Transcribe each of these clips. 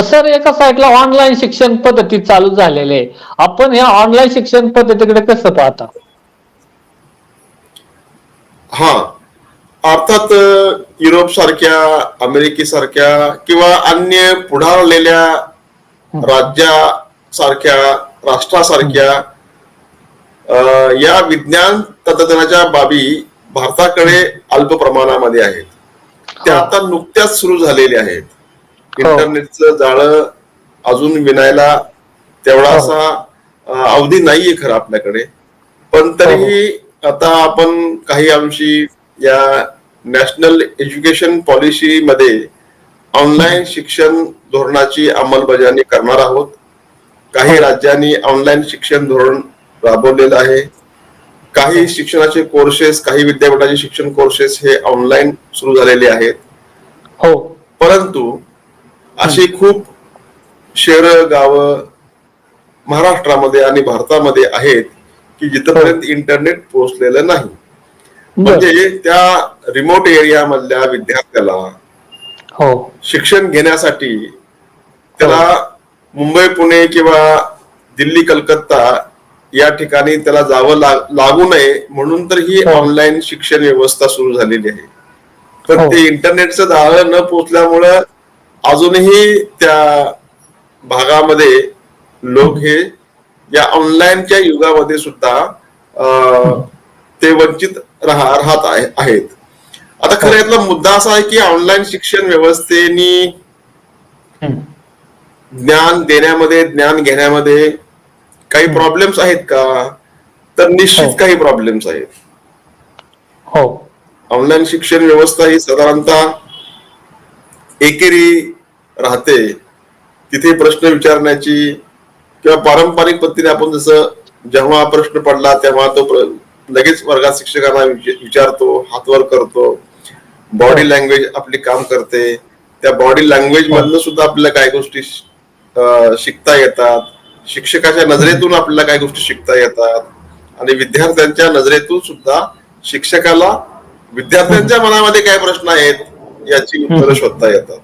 Sir एका साईडला online शिक्षण पद्धती चालू झालेली आहे. आपण ह्या ऑनलाईन शिक्षण पद्धतीकडे कसं पाहता? हा. अर्थात युरोप सारख्या अमेरिकेसारख्या किंवा अन्य पुढारलेल्या राज्यासारख्या राष्ट्रासारख्या अ, या विज्ञान तंत्रज्ञानाच्या बाबी भारताकडे अल्प प्रमाणामध्ये आहेत. त्या आता नुकत्याच सुरू झालेल्या आहेत. हो. इंटरनेटचं जाळं अजून विणायला तेवढा हो. असा अवधी नाहीये खरं आपल्याकडे. पण तरीही आता आपण काही अंशी या नॅशनल एज्युकेशन पॉलिसी मध्ये ऑनलाईन शिक्षण धोरणाची अंमलबजावणी करणार आहोत. काही राज्यांनी ऑनलाईन शिक्षण धोरण राबवलेलं आहे. काही शिक्षणाचे कोर्सेस काही विद्यापीठाचे शिक्षण कोर्सेस हे ऑनलाईन सुरू झालेले आहेत. हो. परंतु अशी खूप शहरं गावं महाराष्ट्रामध्ये आणि भारतामध्ये आहेत की जिथपर्यंत इंटरनेट पोहोचलेलं नाही. म्हणजे त्या रिमोट एरिया मधल्या विद्यार्थ्याला हो. शिक्षण घेण्यासाठी त्याला मुंबई पुणे किंवा दिल्ली कलकत्ता या ठिकाणी त्याला जावं लागू नये म्हणून तर ही हो. ऑनलाईन शिक्षण व्यवस्था सुरू झालेली आहे. पण हो. ते इंटरनेटचं जाळं न पोचल्यामुळं अजूनही त्या भागामध्ये लोक हे या ऑनलाईनच्या युगामध्ये सुद्धा ते वंचित राहा राहत आहे- आहेत. आता खरं यातला मुद्दा असा आहे की ऑनलाईन शिक्षण व्यवस्थेनी. ज्ञान देण्यामध्ये ज्ञान घेण्यामध्ये काही प्रॉब्लेम्स आहेत का? तर निश्चित हो. काही प्रॉब्लेम्स आहेत. हो. ऑनलाईन शिक्षण व्यवस्था ही साधारणतः एकेरी राहते तिथे प्रश्न विचारण्याची किंवा पारंपरिक पद्धतीने आपण जसं जेव्हा प्रश्न पडला तेव्हा तो प्र- लगेच वर्गात शिक्षकांना विचारतो हातवर करतो. बॉडी लँग्वेज आपली काम करते. त्या बॉडी लँग्वेज मधनं सुद्धा आपल्याला काही गोष्टी शिकता येतात. शिक्षकाच्या नजरेतून आपल्याला काही गोष्टी शिकता येतात. आणि विद्यार्थ्यांच्या नजरेतून सुद्धा शिक्षकाला विद्यार्थ्यांच्या मनामध्ये काय प्रश्न आहेत याची उत्तरं शोधता येतात.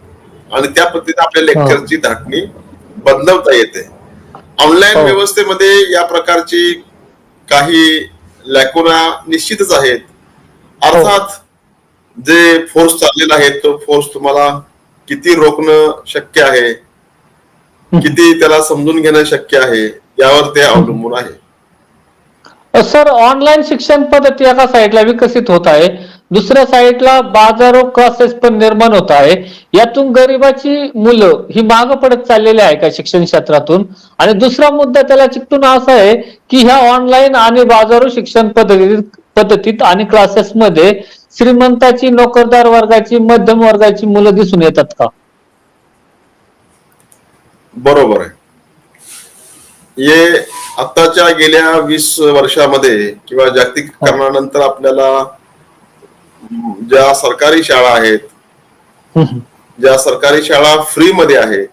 आणि त्या पद्धतीने आपल्या लेक्चरची धाटणी बदलवता येते. ऑनलाईन हो. व्यवस्थेमध्ये या प्रकारची काही लॅकुना निश्चितच आहेत. अर्थात जे फोर्स चाललेला आहे तो फोर्स तुम्हाला किती रोखणं शक्य आहे किती त्याला समजून घेणं शक्य आहे यावर ते अवलंबून आहे. सर ऑनलाईन शिक्षण पद्धती एका साईडला विकसित होत आहे. दुसऱ्या साईडला बाजारो क्लासेस पण निर्माण होत आहे. यातून गरिबाची मुलं ही मागं पडत चाललेली आहे का शिक्षण क्षेत्रातून? आणि दुसरा मुद्दा त्याला चिकटून असा आहे की ह्या ऑनलाईन आणि बाजारो शिक्षण पद्धतीत पद्धतीत आणि क्लासेस मध्ये श्रीमंताची नोकरदार वर्गाची मध्यम वर्गाची मुलं दिसून येतात का? बरोबर आहे. हे आताच्या गेल्या वीस वर्षामध्ये किंवा जागतिकीकरणानंतर आपल्याला ज्या सरकारी शाळा आहेत ज्या सरकारी शाळा फ्री मध्ये आहेत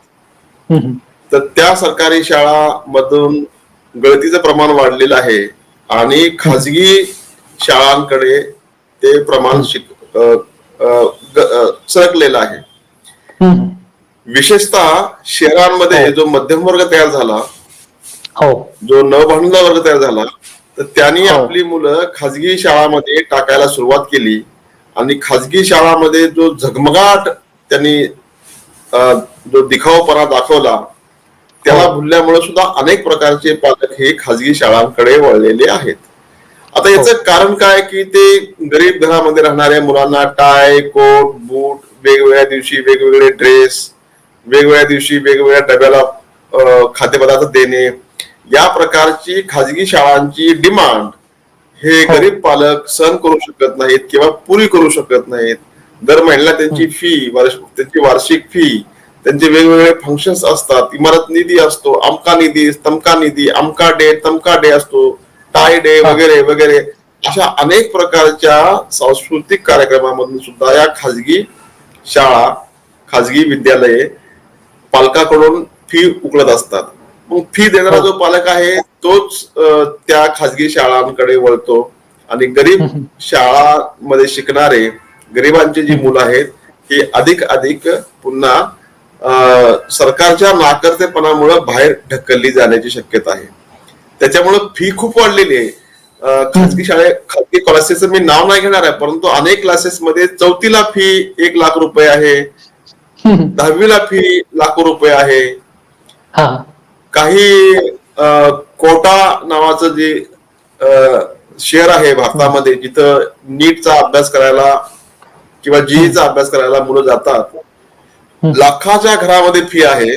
तर त्या सरकारी शाळा मधून गळतीचं प्रमाण वाढलेलं आहे आणि खाजगी शाळांकडे ते प्रमाण शिक सरकलेलं आहे. विशेषतः शहरांमध्ये जो मध्यम वर्ग तयार झाला हो. जो न भांडला वर्ग तयार झाला तर त्यांनी हो. आपली मुलं खाजगी शाळामध्ये टाकायला सुरुवात केली. आणि खाजगी शाळामध्ये जो झगमगाट त्यांनी जो दिखावपणा दाखवला त्याला हो. भुलल्यामुळे सुद्धा अनेक प्रकारचे पालक हे खाजगी शाळांकडे वळलेले आहेत आता याचं कारण काय की ते गरीब घरामध्ये राहणाऱ्या मुलांना टाय कोट बूट वेगवेगळ्या दिवशी वेगवेगळे ड्रेस वेगवेगळ्या दिवशी वेगवेगळ्या डब्याला खाद्यपदार्थ देणे या प्रकारची खाजगी शाळांची डिमांड हे हो. गरीब पालक सहन करू शकत नाहीत किंवा पुरी करू शकत नाहीत. दर महिन्याला त्यांची फी त्यांची वार्षिक फी त्यांचे वेगवेगळे फंक्शन्स असतात. इमारत निधी असतो अमका निधी तमका निधी अमका डे तमका डे असतो टाय डे हा. वगैरे वगैरे. अशा अनेक प्रकारच्या सांस्कृतिक कार्यक्रमामधून सुद्धा या खाजगी शाळा खाजगी विद्यालये पालकाकडून फी उकळत असतात. मग फी देणारा जो पालक आहे तोच त्या खाजगी शाळांकडे वळतो. आणि गरीब शाळांमध्ये शिकणारे गरिबांची जी मुलं आहेत ही अधिक अधिक पुन्हा सरकारच्या नाकर्तेपणामुळे बाहेर ढकलली जाण्याची शक्यता आहे. त्याच्यामुळं फी खूप वाढलेली आहे. खाजगी शाळे खाजगी क्लासेसचं मी नाव नाही घेणार आहे परंतु अनेक क्लासेसमध्ये चौथीला फी एक लाख रुपये आहे. दहावीला फी लाखो रुपये आहे. काही कोटा नावाचं जे शेअर आहे भारतामध्ये जिथं नीटचा अभ्यास करायला किंवा जीईचा अभ्यास करायला मुलं जातात लाखाच्या घरामध्ये फी आहे.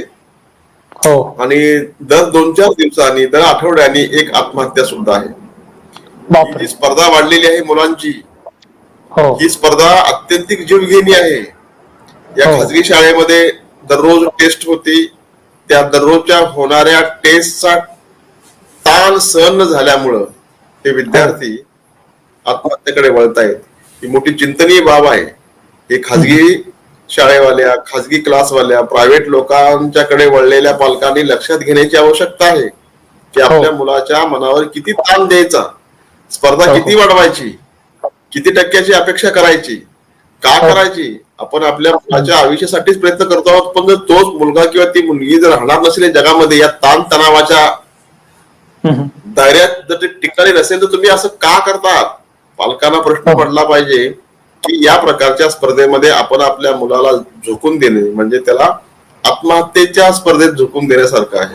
हो. आणि दर दोन चार दिवसांनी दर आठवड्यानी एक आत्महत्या सुद्धा आहे. ही जी स्पर्धा वाढलेली आहे मुलांची. हो. ही स्पर्धा अत्यंतिक जीवघेणी आहे. या हो. खाजगी शाळेमध्ये दररोज टेस्ट होती. त्या दररोजच्या होणाऱ्या टेस्टचा ताण सहन न झाल्यामुळं हे विद्यार्थी आत्महत्येकडे वळतायत ही मोठी चिंतनीय बाब आहे हे खाजगी शाळेवाल्या खाजगी क्लासवाल्या प्रायव्हेट लोकांच्याकडे वळलेल्या पालकांनी लक्षात घेण्याची आवश्यकता आहे की आपल्या मुलाच्या मनावर किती ताण द्यायचा स्पर्धा हो. किती वाढवायची किती टक्क्याची अपेक्षा करायची का हो. करायची आपण आपल्या मुलाच्या आयुष्यासाठीच प्रयत्न करतो आहोत पण जर तोच मुलगा किंवा ती मुलगी जर राहणार नसेल जगामध्ये या ताण तणावाच्या. दायऱ्यात जर ते टिकाणी नसेल तर तुम्ही असं का करता पालकांना प्रश्न हो. पडला पाहिजे की या प्रकारच्या स्पर्धेमध्ये आपण आपल्या मुलाला झोकून देणे म्हणजे त्याला आत्महत्येच्या स्पर्धेत झोकून देण्यासारखं आहे